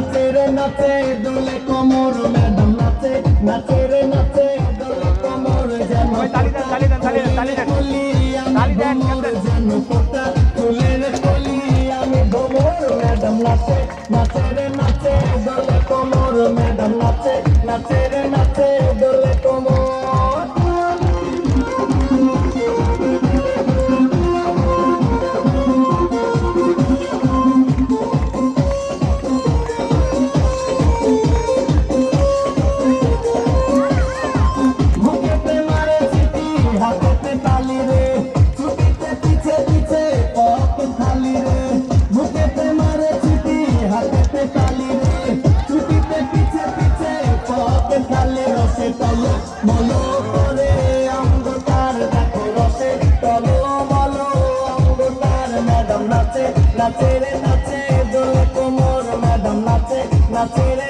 নাচে দোলে কোমর ম্যাডাম নাচে নাচে রে নাচে দোলে কোমর যেন তালি দেন, তালি দেন, তালি দেন, তালি দেন। তালি দেন, ভ্রমর ক্যাপ্টেন। যেন ফোটা কলি আমি ভ্রমর ম্যাডাম নাচে নাচে রে নাচে দোলে কোমর ম্যাডাম নাচে নাচে নাচে মলো করে অঙ্গটার দেখো রসে তলো মলো অঙ্গটার ম্যাডাম নাচে নাচে রে নাচে, দোলে কোমর ম্যাডাম নাচে নাচে রে